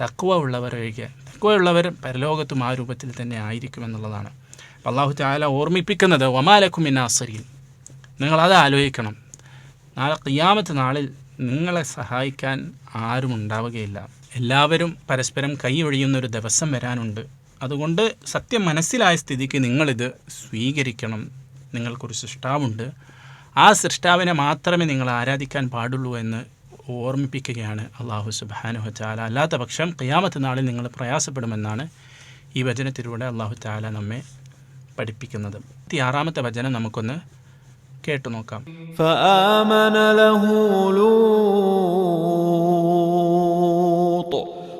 Speaker 1: തക്കുവ ഉള്ളവരൊഴികെ തക്കുവ ഉള്ളവർ പരലോകത്തും ആ രൂപത്തിൽ തന്നെ ആയിരിക്കും എന്നുള്ളതാണ്. അള്ളാഹു ചാല ഓർമ്മിപ്പിക്കുന്നത് ഒമാലക്കും ഇന്നാസരീൻ നിങ്ങളത് ആലോചിക്കണം. നാളെ ഖിയാമത്ത് നാളിൽ നിങ്ങളെ സഹായിക്കാൻ ആരും ഉണ്ടാവുകയില്ല. എല്ലാവരും പരസ്പരം കൈ ഒഴിയുന്ന ഒരു ദിവസം വരാനുണ്ട്. അതുകൊണ്ട് സത്യം മനസ്സിലായ സ്ഥിതിക്ക് നിങ്ങളിത് സ്വീകരിക്കണം. നിങ്ങൾക്കൊരു സൃഷ്ടാവുണ്ട്. ആ സൃഷ്ടാവിനെ മാത്രമേ നിങ്ങൾ ആരാധിക്കാൻ പാടുള്ളൂ എന്ന് ഓർമ്മിപ്പിക്കുകയാണ് അള്ളാഹു സുബാനുഹ ചാല അല്ലാത്ത പക്ഷം ഖിയാമത്ത് നാളിൽ നിങ്ങൾ പ്രയാസപ്പെടുമെന്നാണ് ഈ വചനത്തിലൂടെ അള്ളാഹു ചാല നമ്മെ പഠിപ്പിക്കുന്നത് ഈ ആറാമത്തെ വചനം നമുക്കൊന്ന് കേട്ടു നോക്കാം
Speaker 2: فآمن له لوط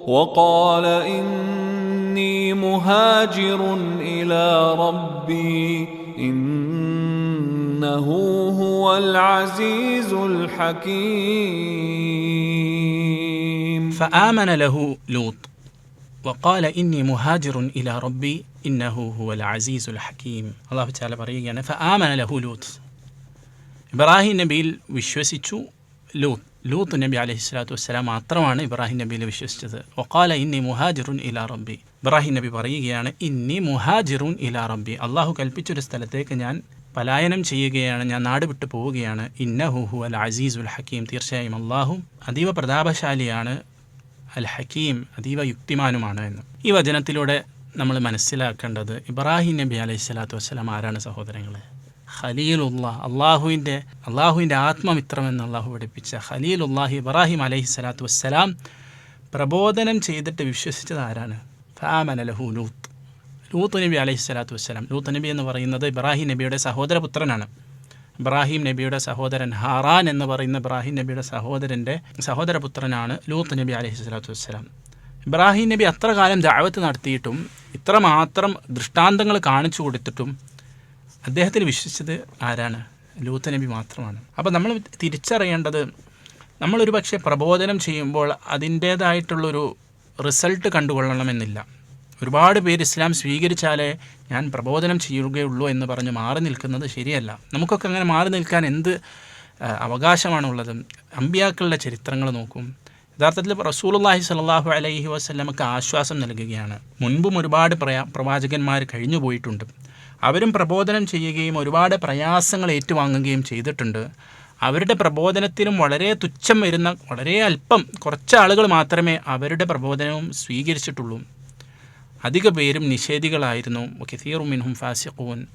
Speaker 2: وقال إني مهاجر إلى ربي إنه هو العزيز الحكيم
Speaker 1: فآمن له لوط وقال إني مهاجر إلى ربي إنه هو العزيز الحكيم الله تعالى പറയുകയാണ് فآمن له لوط ഇബ്രാഹിം നബിയിൽ വിശ്വസിച്ചു ലൂത്ത് ലൂത്ത് നബി അലൈഹി സ്വലാത്തു വസ്സലാം മാത്രമാണ് ഇബ്രാഹിം നബിയിൽ വിശ്വസിച്ചത് ഒക്കാല ഇന്നി മുഹാജിറുൻ ഇലാ റബ്ബി ഇബ്രാഹിം നബി പറയുകയാണ് ഇന്നി മുഹാജിറുൻ ഇലാ റബ്ബി അള്ളാഹു കൽപ്പിച്ചൊരു സ്ഥലത്തേക്ക് ഞാൻ പലായനം ചെയ്യുകയാണ് ഞാൻ നാട് വിട്ടു പോവുകയാണ്. ഇന്ന ഹുഹു അൽ അസീസുൽ ഹക്കീം. തീർച്ചയായും അള്ളാഹു അതീവ പ്രതാപശാലിയാണ് അൽ ഹക്കീം അതീവ യുക്തിമാനുമാണ് എന്ന്. ഈ വചനത്തിലൂടെ നമ്മൾ മനസ്സിലാക്കേണ്ടത് ഇബ്രാഹിം നബി അലൈഹി സ്വലാത്തു വസ്സലാം ആരാണ് സഹോദരങ്ങളെ? ഖലീലുല്ലാ അള്ളാഹുവിന്റെ അള്ളാഹുവിന്റെ ആത്മമിത്രമെന്ന് അള്ളാഹു പഠിപ്പിച്ച ഖലീലുല്ലാഹി ഇബ്രാഹിം അലൈഹി സ്വലാത്തു വസ്സലാം പ്രബോധനം ചെയ്തിട്ട് വിശ്വസിച്ചത് ആരാണ്? ഫാമനലഹു ലൂത്ത്. ലൂത്ത് നബി അലൈഹി സ്വലാത്തു വസ്സലാം. ലൂത്ത് നബി എന്ന് പറയുന്നത് ഇബ്രാഹിം നബിയുടെ സഹോദരപുത്രനാണ്. ഇബ്രാഹിം നബിയുടെ സഹോദരൻ ഹാറാൻ എന്ന് പറയുന്ന ഇബ്രാഹിം നബിയുടെ സഹോദരന്റെ സഹോദരപുത്രനാണ് ലൂത്ത് നബി അലൈഹി സ്വലാത്തു വസ്സലാം. ഇബ്രാഹിം നബി അത്ര കാലം ദാവത്ത് നടത്തിയിട്ടും ഇത്രമാത്രം ദൃഷ്ടാന്തങ്ങൾ കാണിച്ചു കൊടുത്തിട്ടും അദ്ദേഹത്തിന് വിശ്വസിച്ചത് ആരാണ്? ലൂത്ത് നബി മാത്രമാണ്. അപ്പോൾ നമ്മൾ തിരിച്ചറിയേണ്ടത് നമ്മളൊരു പക്ഷേ പ്രബോധനം ചെയ്യുമ്പോൾ അതിന്റേതായിട്ടുള്ളൊരു റിസൾട്ട് കണ്ടുകൊള്ളണമെന്നില്ല. ഒരുപാട് പേര് ഇസ്ലാം സ്വീകരിച്ചാലേ ഞാൻ പ്രബോധനം ചെയ്യുകയുള്ളൂ എന്ന് പറഞ്ഞ് മാറി നിൽക്കുന്നത് ശരിയല്ല. നമുക്കൊക്കെ അങ്ങനെ മാറി നിൽക്കാൻ എന്ത് അവകാശമാണുള്ളത്? അമ്പിയാക്കളുടെ ചരിത്രങ്ങൾ നോക്കും. യഥാർത്ഥത്തിൽ റസൂലുള്ളാഹി സ്വല്ലല്ലാഹു അലൈഹി വസല്ലമക്ക് ആശ്വാസം നൽകുകയാണ്. മുൻപും ഒരുപാട് പ്രയാ പ്രവാചകന്മാർ കഴിഞ്ഞു പോയിട്ടുണ്ട്. അവരും പ്രബോധനം ചെയ്യുകയും ഒരുപാട് പ്രയാസങ്ങൾ ഏറ്റുവാങ്ങുകയും ചെയ്തിട്ടുണ്ട്. അവരുടെ പ്രബോധനത്തിനും വളരെ തുച്ഛം വരുന്ന വളരെ അല്പം കുറച്ച് ആളുകൾ മാത്രമേ അവരുടെ പ്രബോധനവും സ്വീകരിച്ചിട്ടുള്ളൂ. അധിക പേരും നിഷേധികളായിരുന്നു. കെസീറു മിൻഹും ഫാസിഖൂൻ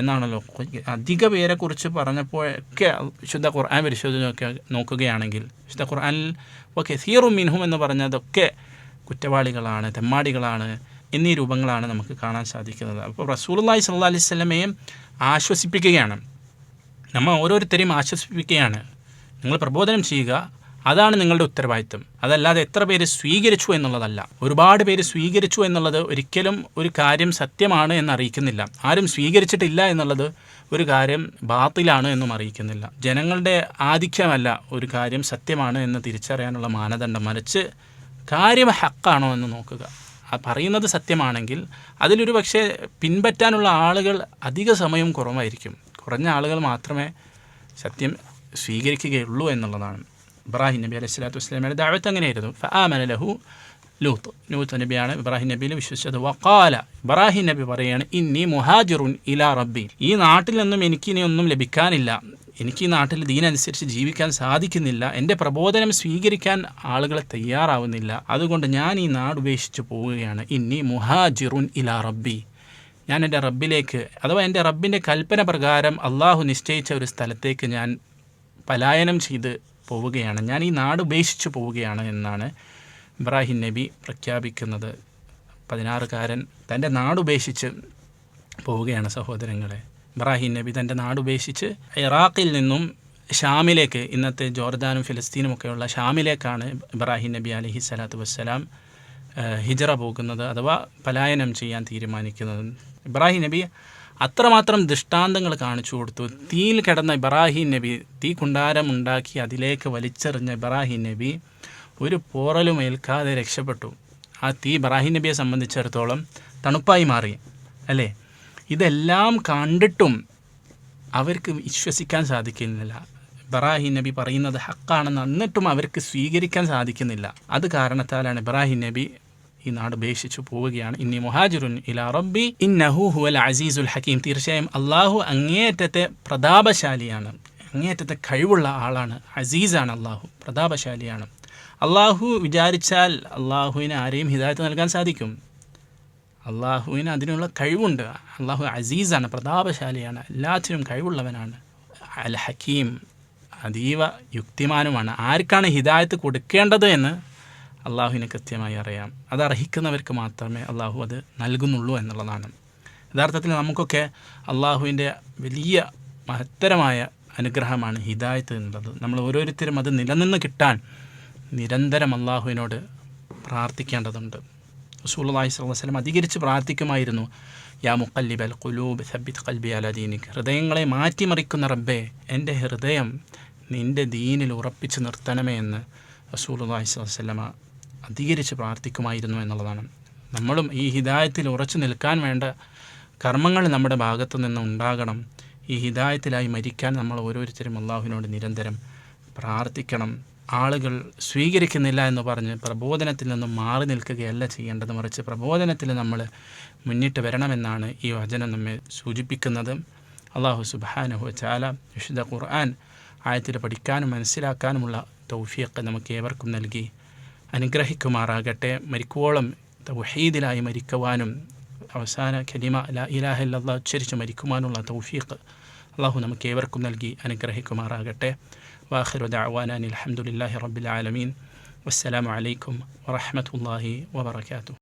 Speaker 1: എന്നാണല്ലോ അധിക പേരെക്കുറിച്ച് പറഞ്ഞപ്പോഴൊക്കെ ശുദ്ധ ഖുർആൻ പരിശോധനയൊക്കെ നോക്കുകയാണെങ്കിൽ ശുദ്ധ ഇപ്പോൾ കെസീറു മിൻഹും എന്ന് പറഞ്ഞതൊക്കെ കുറ്റവാളികളാണ് തെമ്മാടികളാണ് എന്നീ രൂപങ്ങളാണ് നമുക്ക് കാണാൻ സാധിക്കുന്നത്. അപ്പോൾ റസൂലുള്ളാഹി സ്വല്ലല്ലാഹി അലൈഹി സ്വലമയെ ആശ്വസിപ്പിക്കുകയാണ്. നമ്മൾ ഓരോരുത്തരെയും ആശ്വസിപ്പിക്കുകയാണ്. നിങ്ങൾ പ്രബോധനം ചെയ്യുക അതാണ് നിങ്ങളുടെ ഉത്തരവാദിത്വം. അതല്ലാതെ എത്ര പേര് സ്വീകരിച്ചു എന്നുള്ളതല്ല. ഒരുപാട് പേര് സ്വീകരിച്ചു എന്നുള്ളത് ഒരിക്കലും ഒരു കാര്യം സത്യമാണ് എന്ന് അറിയിക്കുന്നില്ല. ആരും സ്വീകരിച്ചിട്ടില്ല എന്നുള്ളത് ഒരു കാര്യം ബാത്തിലാണ് എന്നും അറിയിക്കുന്നില്ല. ജനങ്ങളുടെ ആധിക്യമല്ല ഒരു കാര്യം സത്യമാണ് എന്ന് തിരിച്ചറിയാനുള്ള മാനദണ്ഡം മറിച്ച് കാര്യം ഹക്കാണോ എന്ന് നോക്കുക. പറയുന്നത് സത്യമാണെങ്കിൽ അതിലൊരു പക്ഷേ പിൻപറ്റാനുള്ള ആളുകൾ അധിക സമയം കുറവായിരിക്കും. കുറഞ്ഞ ആളുകൾ മാത്രമേ സത്യം സ്വീകരിക്കുകയുള്ളൂ എന്നുള്ളതാണ്. ഇബ്രാഹിം നബി അലൈഹി സ്വലാത്തു വസ്സലാമയുടെ ദാവത്ത് അങ്ങനെയായിരുന്നു. ഫആമന ലഹു ലൂത്ത്. ലൂത്ത് നബിയാണ് ഇബ്രാഹിം നബിയിൽ വിശ്വസിച്ചത്. വക്കാല ഇബ്രാഹിം നബി പറയാണ് ഇന്നി മുഹാജിറുൻ ഇലാ റബ്ബി ഈ നാട്ടിൽ നിന്നും എനിക്കിനി ഒന്നും ലഭിക്കാനില്ല. എനിക്ക് ഈ നാട്ടിൽ ദീനനുസരിച്ച് ജീവിക്കാൻ സാധിക്കുന്നില്ല. എന്റെ പ്രബോധനം സ്വീകരിക്കാൻ ആളുകളെ തയ്യാറാവുന്നില്ല. അതുകൊണ്ട് ഞാൻ ഈ നാട് ഉപേക്ഷിച്ച് പോവുകയാണ്. ഇന്നി മുഹാജിറുൻ ഇലാ റബ്ബി. ഞാൻ എന്റെ റബ്ബിലേക്ക് അഥവാ എന്റെ റബ്ബിന്റെ കൽപ്പന പ്രകാരം അള്ളാഹു നിശ്ചയിച്ച ഒരു സ്ഥലത്തേക്ക് ഞാൻ പലായനം ചെയ്ത് പോവുകയാണ്. ഞാൻ ഈ നാട് ഉപേക്ഷിച്ച് പോവുകയാണ് എന്നാണ് ഇബ്രാഹിം നബി പ്രഖ്യാപിക്കുന്നത്. പതിനാറുകാരൻ തന്റെ നാടുപേക്ഷിച്ച് പോവുകയാണ് സഹോദരങ്ങളെ. ഇബ്രാഹിം നബി തന്റെ നാടുപേക്ഷിച്ച് ഇറാഖിൽ നിന്നും ഷാമിലേക്ക് ഇന്നത്തെ ജോർദാനും ഫിലിസ്തീനും ഒക്കെയുള്ള ഷാമിലേക്കാണ് ഇബ്രാഹിം നബി അലഹി സ്വലാത്തു വസ്സലാം ഹിജറ പോകുന്നത് അഥവാ പലായനം ചെയ്യാൻ തീരുമാനിക്കുന്നത്. ഇബ്രാഹിം നബി അത്രമാത്രം ദൃഷ്ടാന്തങ്ങൾ കാണിച്ചു കൊടുത്തു. തീയിൽ കിടന്ന ഇബ്രാഹിം നബി തീ കുണ്ടാരം ഉണ്ടാക്കി അതിലേക്ക് വലിച്ചെറിഞ്ഞ ഇബ്രാഹിം നബി ഒരു പോറലും ഏൽക്കാതെ രക്ഷപ്പെട്ടു. ആ തീ ഇബ്രാഹിം നബിയെ സംബന്ധിച്ചിടത്തോളം തണുപ്പായി മാറി അല്ലേ? ഇതെല്ലാം കണ്ടിട്ടും അവർക്ക് വിശ്വസിക്കാൻ സാധിക്കുന്നില്ല. ഇബ്രാഹിം നബി പറയുന്നത് ഹക്കാണെന്ന് എന്നിട്ടും അവർക്ക് സ്വീകരിക്കാൻ സാധിക്കുന്നില്ല. അത് കാരണത്താലാണ് ഇബ്രാഹിം നബി ഈ നാട് ഉപേക്ഷിച്ചു പോവുകയാണ്. ഇന്നി മുഹാജിറുൻ ഇലാ റബ്ബി ഇന്നഹു ഹുവൽ അസീസുൽ ഹക്കീം. തീർച്ചയായും അള്ളാഹു അങ്ങേയറ്റത്തെ പ്രതാപശാലിയാണ്. അങ്ങേയറ്റത്തെ കഴിവുള്ള ആളാണ്. അസീസാണ് അള്ളാഹു പ്രതാപശാലിയാണ്. അള്ളാഹു വിചാരിച്ചാൽ അള്ളാഹുവിന് ആരെയും ഹിദായത്ത് നൽകാൻ സാധിക്കും. അള്ളാഹുവിന് അതിനുള്ള കഴിവുണ്ട്. അള്ളാഹു അസീസാണ് പ്രതാപശാലിയാണ് എല്ലാത്തിനും കഴിവുള്ളവനാണ്. അൽ ഹക്കീം അതീവ യുക്തിമാനുമാണ്. ആർക്കാണ് ഹിദായത്ത് കൊടുക്കേണ്ടത് എന്ന് അള്ളാഹുവിന് കൃത്യമായി അറിയാം. അത് അർഹിക്കുന്നവർക്ക് മാത്രമേ അള്ളാഹു അത് നൽകുന്നുള്ളൂ എന്നുള്ളതാണ്. യഥാർത്ഥത്തിൽ നമുക്കൊക്കെ അള്ളാഹുവിന്റെ വലിയ മഹത്തരമായ അനുഗ്രഹമാണ് ഹിദായത്ത് എന്നുള്ളത്. നമ്മൾ ഓരോരുത്തരും അത് നിലനിന്ന് കിട്ടാൻ നിരന്തരം അള്ളാഹുവിനോട് പ്രാർത്ഥിക്കേണ്ടതുണ്ട്. റസൂലുള്ളാഹി സ്വലം അധികരിച്ച് പ്രാർത്ഥിക്കുമായിരുന്നു യാ മുക്കല്ലിബൽ കുലൂബ് സബിത് കൽബി അല ദീനിക്. ഹൃദയങ്ങളെ മാറ്റിമറിക്കുന്ന റബ്ബേ എന്റെ ഹൃദയം നിന്റെ ദീനിൽ ഉറപ്പിച്ച് നിർത്തണമേ എന്ന് അലൈഹി വസല്ലമ അധികരിച്ച് പ്രാർത്ഥിക്കുമായിരുന്നു എന്നുള്ളതാണ്. നമ്മളും ഈ ഹിദായത്തിൽ ഉറച്ചു നിൽക്കാൻ വേണ്ട കർമ്മങ്ങൾ നമ്മുടെ ഭാഗത്തു നിന്ന് ഉണ്ടാകണം. ഈ ഹിദായത്തിലായി മരിക്കാൻ നമ്മൾ ഓരോരുത്തരും അള്ളാഹുവിനോട് നിരന്തരം പ്രാർത്ഥിക്കണം. ആളുകൾ സ്വീകരിക്കുന്നില്ല എന്ന് പറഞ്ഞ് പ്രബോധനത്തിൽ നിന്നും മാറി നിൽക്കുകയല്ല ചെയ്യേണ്ടത്. മറിച്ച് പ്രബോധനത്തിൽ നമ്മൾ മുന്നിട്ട് വരണമെന്നാണ് ഈ വചനം നമ്മെ സൂചിപ്പിക്കുന്നത്. അള്ളാഹു സുബാനഹു ചാല വിശുദ്ധ ഖുർആൻ ആയത്തിൽ പഠിക്കാനും മനസ്സിലാക്കാനുമുള്ള തൗഫിയൊക്കെ നമുക്ക് ഏവർക്കും നൽകി. അനുഗ്രഹിക്കുമാറാകട്ടെ. മരിക്കുവോളം തൗഹീദിലായി മരിക്കുവാനും അവസാന ഖലിമ ലാ ഇലാഹ ഇല്ലല്ലാ ഉച്ചരിച്ച് മരിക്കുവാനുള്ള തൗഫീഖ് അള്ളാഹു നമുക്ക് ഏവർക്കും നൽകി അനുഗ്രഹിക്കുമാറാകട്ടെ. വാഖിറു ദഅവാനാൻ അൽഹംദുലില്ലാഹി റബ്ബിൽ ആലമീൻ. വസ്സലാമു അലൈക്കും വറഹ്മത്തുള്ളാഹി വബറകാതുഹു.